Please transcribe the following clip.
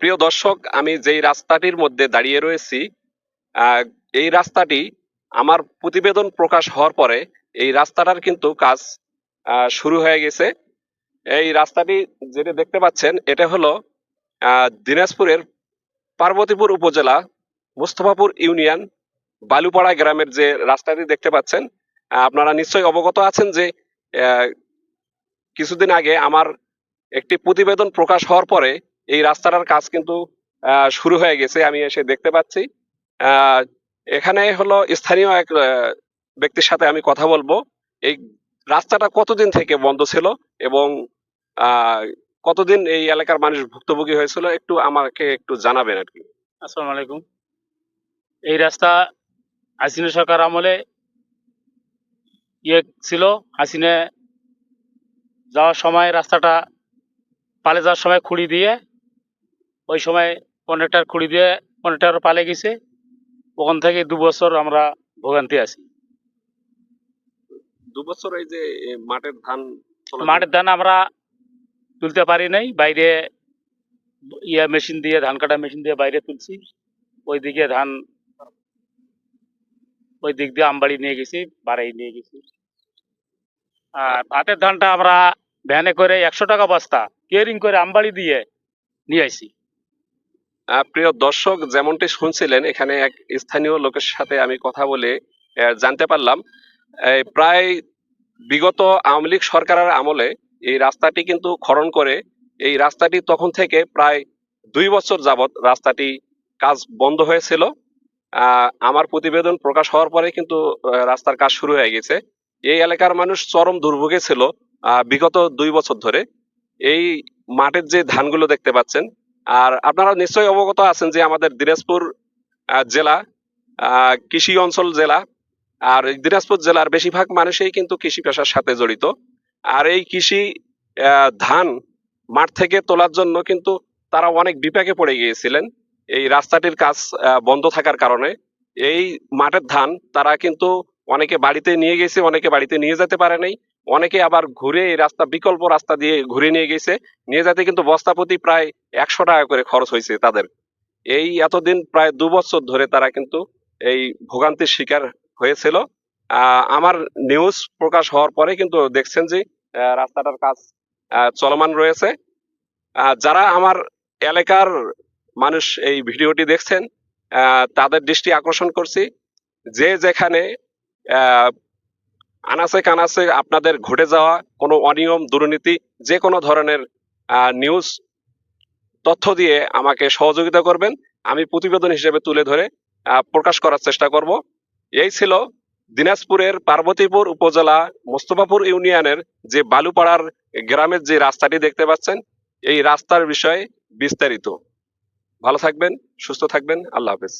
প্রিয় দর্শক, আমি যেই রাস্তাটির মধ্যে দাঁড়িয়ে রয়েছি এই রাস্তাটি আমার প্রতিবেদন প্রকাশ হওয়ার পরে এই রাস্তাটার কিন্তু কাজ শুরু হয়ে গেছে। এই রাস্তাটি যেটা দেখতে পাচ্ছেন, এটা হলো দিনাজপুরের পার্বতীপুর উপজেলা মুস্তফাপুর ইউনিয়ন বালুপাড়া গ্রামের যে রাস্তাটি দেখতে পাচ্ছেন আপনারা নিশ্চয়ই অবগত আছেন যে কিছুদিন আগে আমার একটি প্রতিবেদন প্রকাশ হওয়ার পরে এই রাস্তাটার কাজ কিন্তু শুরু হয়ে গেছে, আমি এসে দেখতে পাচ্ছি। এখানে হলো স্থানীয় এক ব্যক্তির সাথে আমি কথা বলব। এই রাস্তাটা কতদিন থেকে বন্ধ ছিল এবং কতদিন এই এলাকার মানুষ ভুক্তভোগী হয়েছিল, একটু আমাকে একটু জানাবেন আর কি। আসসালামু আলাইকুম। এই রাস্তা হাসিনা সরকার আমলে ইয়ে ছিল, হাসিনা যাওয়ার সময় রাস্তাটা পালে যাওয়ার সময় খুঁড়ি দিয়ে ওই সময় কন্ট্রাক্টর খুঁড়ি দিয়ে কন্ট্রাক্টর পালে গেছে। ওখান থেকে দু বছর আমরা ভোগান্তি আছি। দু বছর এই যে মাঠের ধান মাঠের ধান আমরা তুলতে পারি নাই। বাইরে ইয়া মেশিন দিয়ে ধান কাটা মেশিন দিয়ে বাইরে তুলছি। ওইদিকে ধান ওই দিক দিয়ে আমবাড়ি নিয়ে গেছি বাড়াই নিয়ে গেছি। আর ভাতের ধানটা আমরা ভ্যানে করে একশো টাকা বস্তা কেয়ারিং করে আমবাড়ি দিয়ে নিয়ে আসি প্রিয় দর্শক, যেমনটি শুনছিলেন, এখানে এক স্থানীয় লোকের সাথে আমি কথা বলে জানতে পারলাম প্রায় বিগত আওয়ামী লীগ সরকারের আমলে এই রাস্তাটি কিন্তু খনন করে, এই রাস্তাটি তখন থেকে প্রায় দুই বছর যাবৎ রাস্তাটি কাজ বন্ধ হয়েছিল। আমার প্রতিবেদন প্রকাশ হওয়ার পরে কিন্তু রাস্তার কাজ শুরু হয়ে গেছে। এই এলাকার মানুষ চরম দুর্ভোগে ছিল বিগত দুই বছর ধরে। এই মাঠের যে ধানগুলো দেখতে পাচ্ছেন আর আপনারা নিশ্চয়ই অবগত আছেন যে আমাদের দিনাজপুর জেলা কৃষি অঞ্চল জেলা, আর দিনাজপুর জেলার বেশিরভাগ মানুষই কিন্তু কৃষি পেশার সাথে জড়িত। আর এই কৃষি ধান মাঠ থেকে তোলার জন্য কিন্তু তারা অনেক বিপাকে পড়ে গিয়েছিলেন। এই রাস্তাটির কাজ বন্ধ থাকার কারণে এই মাঠের ধান তারা কিন্তু অনেকে বাড়িতে নিয়ে গেছে, অনেকে বাড়িতে নিয়ে যেতে পারে নাই। অনেকে আবার ঘুরে এই রাস্তা, বিকল্প রাস্তা দিয়ে ঘুরে নিয়ে গেছে। নিয়ে যেতে কিন্তু বস্তা প্রতি প্রায় একশো টাকা করে খরচ হয়েছে তাদের। এই এতদিন প্রায় দু বছর ধরে তারা কিন্তু এই ভোগান্তির শিকার হয়েছিল। আমার নিউজ প্রকাশ হওয়ার পরে কিন্তু দেখছেন যে রাস্তাটার কাজ চলমান রয়েছে। যারা আমার এলাকার মানুষ এই ভিডিওটি দেখছেন তাদের দৃষ্টি আকর্ষণ করছি। যে যেখানে আহ, আনাচে কানাচে আপনাদের ঘটে যাওয়া কোনো অনিয়ম দুর্নীতি যে কোনো ধরনের নিউজ তথ্য দিয়ে আমাকে সহযোগিতা করবেন। আমি প্রতিবেদন হিসেবে তুলে ধরে প্রকাশ করার চেষ্টা করব। এই ছিল দিনাজপুরের পার্বতীপুর উপজেলা মোস্তফাপুর ইউনিয়নের যে বালুপাড়ার গ্রামের যে রাস্তাটি দেখতে পাচ্ছেন এই রাস্তার বিষয়ে বিস্তারিত। ভালো থাকবেন সুস্থ থাকবেন আল্লাহ হাফেজ।